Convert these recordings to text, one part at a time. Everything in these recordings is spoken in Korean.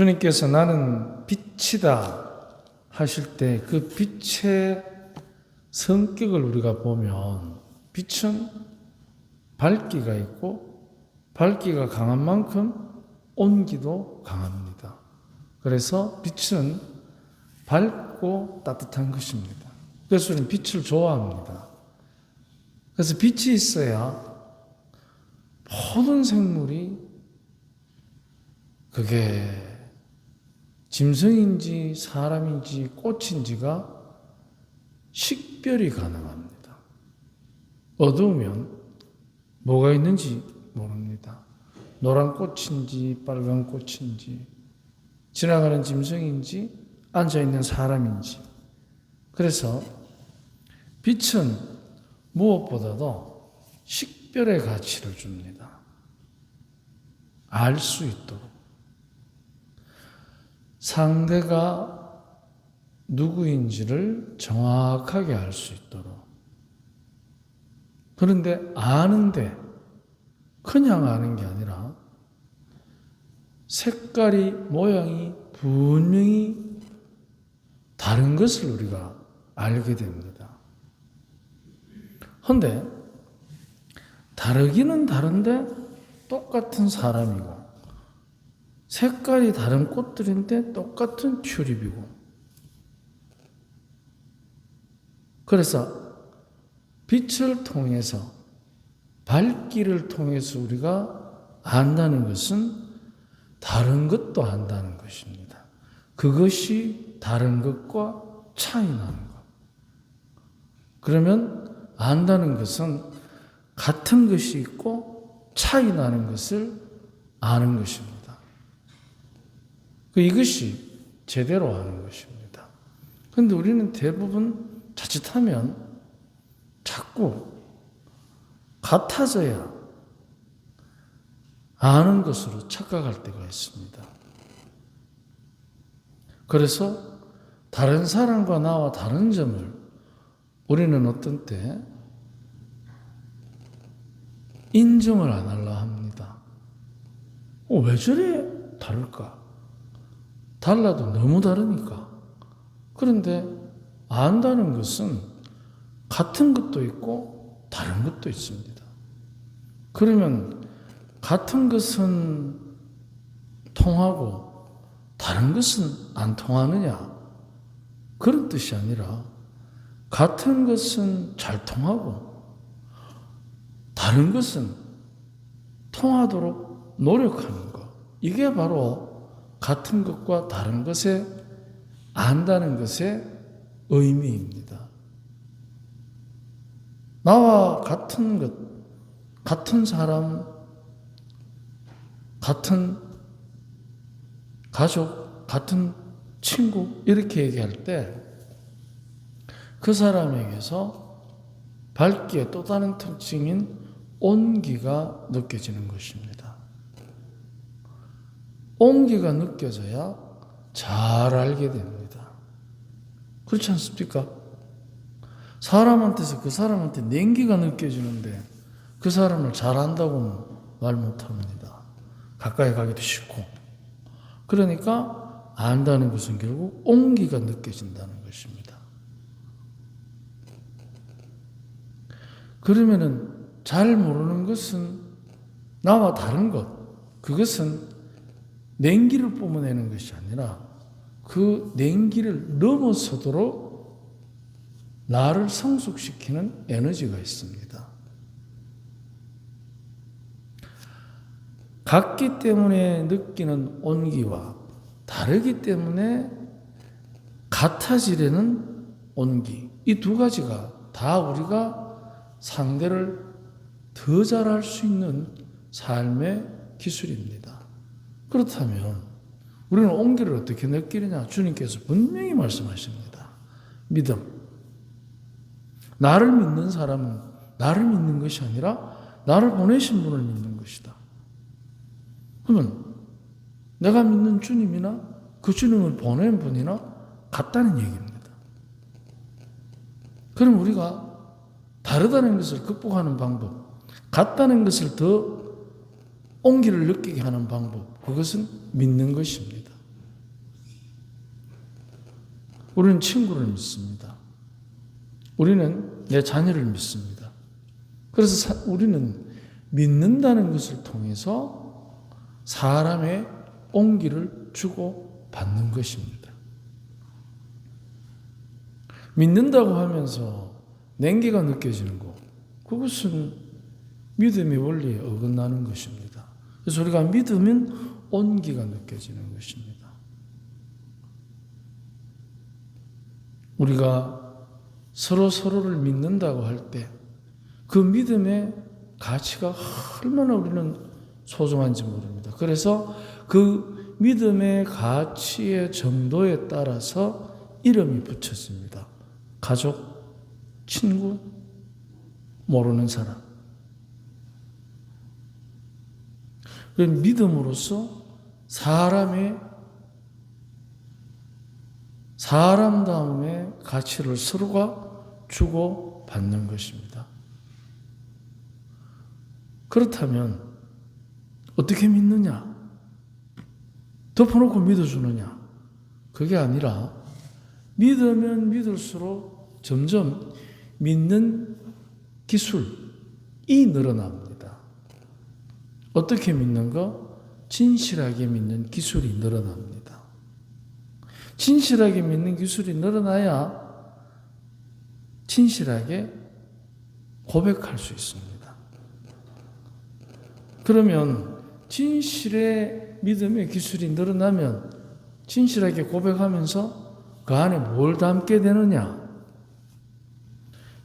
주님께서 나는 빛이다 하실 때 그 빛의 성격을 우리가 보면 빛은 밝기가 있고 밝기가 강한 만큼 온기도 강합니다. 그래서 빛은 밝고 따뜻한 것입니다. 그래서 우리는 빛을 좋아합니다. 그래서 빛이 있어야 모든 생물이 그게 짐승인지 사람인지 꽃인지가 식별이 가능합니다. 어두우면 뭐가 있는지 모릅니다. 노란 꽃인지 빨간 꽃인지 지나가는 짐승인지 앉아 있는 사람인지 그래서 빛은 무엇보다도 식별의 가치를 줍니다. 알 수 있도록 상대가 누구인지를 정확하게 알 수 있도록. 그런데 아는데 그냥 아는 게 아니라 색깔이, 모양이 분명히 다른 것을 우리가 알게 됩니다. 근데 다르기는 다른데 똑같은 사람이고 색깔이 다른 꽃들인데 똑같은 튤립이고 그래서 빛을 통해서 밝기를 통해서 우리가 안다는 것은 다른 것도 안다는 것입니다. 그것이 다른 것과 차이 나는 것. 그러면 안다는 것은 같은 것이 있고 차이 나는 것을 아는 것입니다. 그 이것이 제대로 아는 것입니다. 그런데 우리는 대부분 자칫하면 자꾸 같아져야 아는 것으로 착각할 때가 있습니다. 그래서 다른 사람과 나와 다른 점을 우리는 어떤 때 인정을 안 하려 합니다. 어, 왜 저래 다를까? 달라도 너무 다르니까. 그런데 안다는 것은 같은 것도 있고 다른 것도 있습니다. 그러면 같은 것은 통하고 다른 것은 안 통하느냐? 그런 뜻이 아니라 같은 것은 잘 통하고 다른 것은 통하도록 노력하는 것. 이게 바로 같은 것과 다른 것에 안다는 것의 의미입니다. 나와 같은 것, 같은 사람, 같은 가족, 같은 친구, 이렇게 얘기할 때 그 사람에게서 밝기의 또 다른 특징인 온기가 느껴지는 것입니다. 온기가 느껴져야 잘 알게 됩니다. 그렇지 않습니까? 사람한테서 그 사람한테 냉기가 느껴지는데 그 사람을 잘 안다고는 말 못합니다. 가까이 가기도 싫고. 그러니까 안다는 것은 결국 온기가 느껴진다는 것입니다. 그러면은 잘 모르는 것은 나와 다른 것, 그것은 냉기를 뿜어내는 것이 아니라 그 냉기를 넘어서도록 나를 성숙시키는 에너지가 있습니다. 같기 때문에 느끼는 온기와 다르기 때문에 같아지려는 온기. 이 두 가지가 다 우리가 상대를 더 잘할 수 있는 삶의 기술입니다. 그렇다면 우리는 온기를 어떻게 느끼느냐? 주님께서 분명히 말씀하십니다. 믿음. 나를 믿는 사람은 나를 믿는 것이 아니라 나를 보내신 분을 믿는 것이다. 그러면 내가 믿는 주님이나 그 주님을 보낸 분이나 같다는 얘기입니다. 그럼 우리가 다르다는 것을 극복하는 방법, 같다는 것을 더 온기를 느끼게 하는 방법, 그것은 믿는 것입니다. 우리는 친구를 믿습니다. 우리는 내 자녀를 믿습니다. 그래서 사- 우리는 믿는다는 것을 통해서 사람의 온기를 주고 받는 것입니다. 믿는다고 하면서 냉기가 느껴지는 것, 그것은 믿음의 원리에 어긋나는 것입니다. 그래서 우리가 믿으면 온기가 느껴지는 것입니다. 우리가 서로 서로를 믿는다고 할 때 그 믿음의 가치가 얼마나 우리는 소중한지 모릅니다. 그래서 그 믿음의 가치의 정도에 따라서 이름이 붙여집니다. 가족, 친구, 모르는 사람. 그 믿음으로써 사람의 사람다움의 가치를 서로가 주고 받는 것입니다. 그렇다면 어떻게 믿느냐? 덮어놓고 믿어주느냐? 그게 아니라 믿으면 믿을수록 점점 믿는 기술이 늘어납니다. 어떻게 믿는 거? 진실하게 믿는 기술이 늘어납니다. 진실하게 믿는 기술이 늘어나야 진실하게 고백할 수 있습니다. 그러면 진실의 믿음의 기술이 늘어나면 진실하게 고백하면서 그 안에 뭘 담게 되느냐?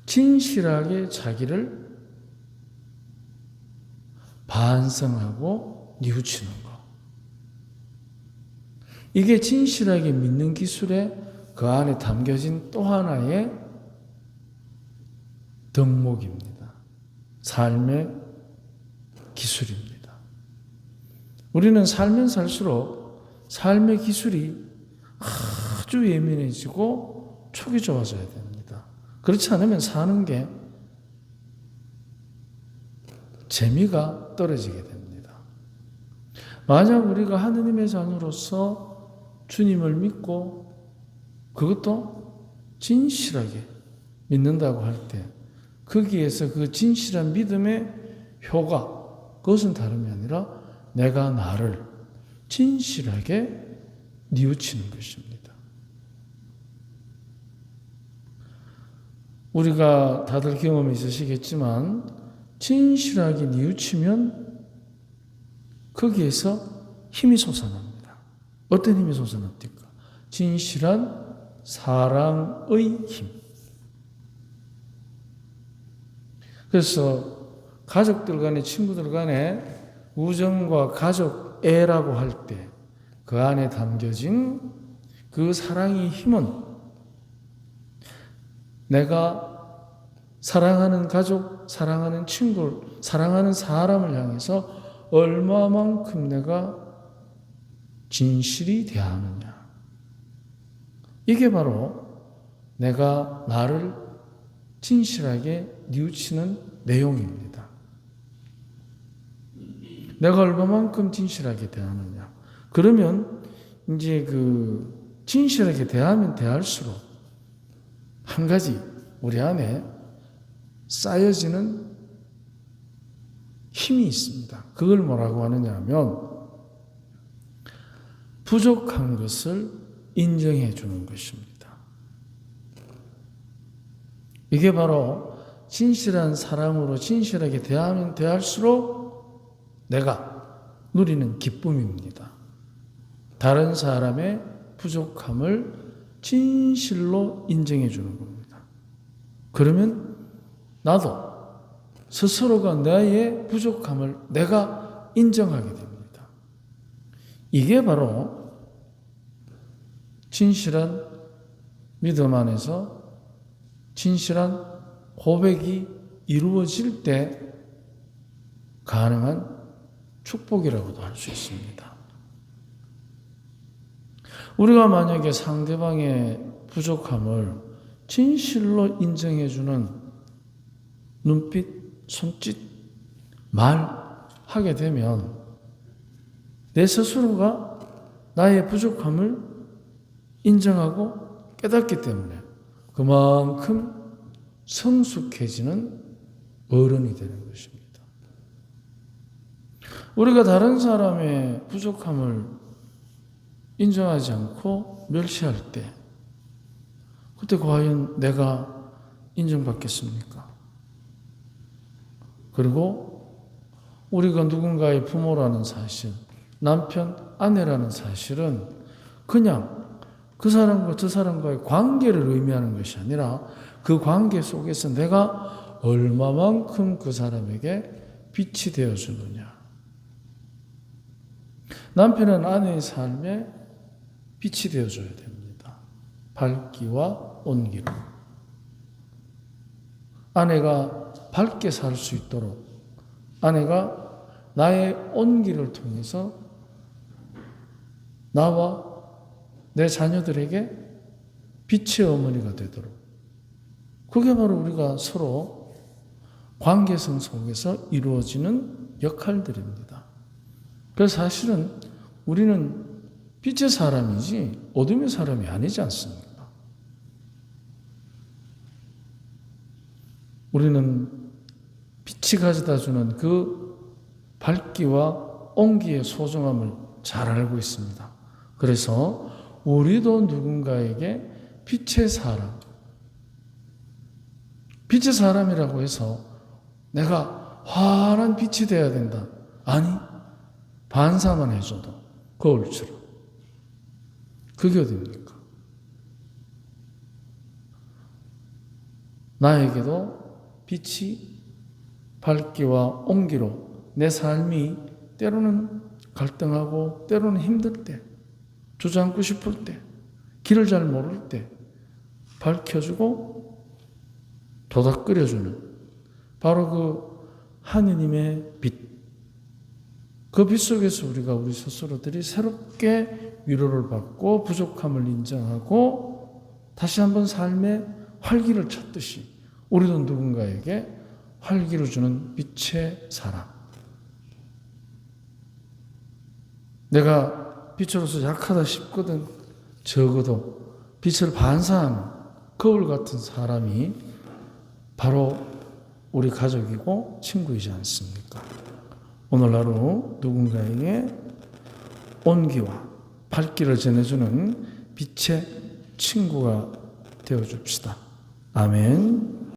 진실하게 자기를 반성하고 뉘우치는 것. 이게 진실하게 믿는 기술에 그 안에 담겨진 또 하나의 덕목입니다. 삶의 기술입니다. 우리는 살면 살수록 삶의 기술이 아주 예민해지고 촉이 좋아져야 됩니다. 그렇지 않으면 사는 게 재미가 떨어지게 됩니다. 만약 우리가 하느님의 자녀로서 주님을 믿고 그것도 진실하게 믿는다고 할 때 거기에서 그 진실한 믿음의 효과 그것은 다름이 아니라 내가 나를 진실하게 뉘우치는 것입니다. 우리가 다들 경험이 있으시겠지만 진실하게 뉘우치면 거기에서 힘이 솟아납니다. 어떤 힘이 솟아납니까? 진실한 사랑의 힘. 그래서 가족들 간에 친구들 간에 우정과 가족 애라고 할 때 그 안에 담겨진 그 사랑의 힘은 내가 사랑하는 가족, 사랑하는 친구, 사랑하는 사람을 향해서 얼마만큼 내가 진실이 대하느냐. 이게 바로 내가 나를 진실하게 뉘우치는 내용입니다. 내가 얼마만큼 진실하게 대하느냐. 그러면 이제 그 진실하게 대하면 대할수록 한 가지 우리 안에 쌓여지는 힘이 있습니다. 그걸 뭐라고 하느냐 하면 부족한 것을 인정해 주는 것입니다. 이게 바로 진실한 사랑으로 진실하게 대하면 대할수록 내가 누리는 기쁨입니다. 다른 사람의 부족함을 진실로 인정해 주는 겁니다. 그러면 나도 스스로가 나의 부족함을 내가 인정하게 됩니다. 이게 바로 진실한 믿음 안에서 진실한 고백이 이루어질 때 가능한 축복이라고도 할 수 있습니다. 우리가 만약에 상대방의 부족함을 진실로 인정해주는 눈빛, 손짓, 말 하게 되면 내 스스로가 나의 부족함을 인정하고 깨닫기 때문에 그만큼 성숙해지는 어른이 되는 것입니다. 우리가 다른 사람의 부족함을 인정하지 않고 멸시할 때, 그때 과연 내가 인정받겠습니까? 그리고 우리가 누군가의 부모라는 사실, 남편, 아내라는 사실은 그냥 그 사람과 저 사람과의 관계를 의미하는 것이 아니라 그 관계 속에서 내가 얼마만큼 그 사람에게 빛이 되어 주느냐. 남편은 아내의 삶에 빛이 되어 줘야 됩니다. 밝기와 온기로. 아내가 밝게 살 수 있도록 아내가 나의 온기를 통해서 나와 내 자녀들에게 빛의 어머니가 되도록. 그게 바로 우리가 서로 관계성 속에서 이루어지는 역할들입니다. 그래서 사실은 우리는 빛의 사람이지 어둠의 사람이 아니지 않습니까? 우리는 빛이 가져다 주는 그 밝기와 온기의 소중함을 잘 알고 있습니다. 그래서 우리도 누군가에게 빛의 사람, 빛의 사람이라고 해서 내가 환한 빛이 되어야 된다. 아니, 반사만 해줘도 거울처럼. 그게 어딥니까? 나에게도 빛이 밝기와 온기로 내 삶이 때로는 갈등하고 때로는 힘들 때, 주저앉고 싶을 때, 길을 잘 모를 때 밝혀주고 도닥거려주는 바로 그 하느님의 빛. 그 빛 속에서 우리가 우리 스스로들이 새롭게 위로를 받고 부족함을 인정하고 다시 한번 삶의 활기를 찾듯이 우리도 누군가에게 활기를 주는 빛의 사람. 내가 빛으로서 약하다 싶거든 적어도 빛을 반사하는 거울 같은 사람이 바로 우리 가족이고 친구이지 않습니까? 오늘 하루 누군가에게 온기와 밝기를 전해주는 빛의 친구가 되어 줍시다. 아멘.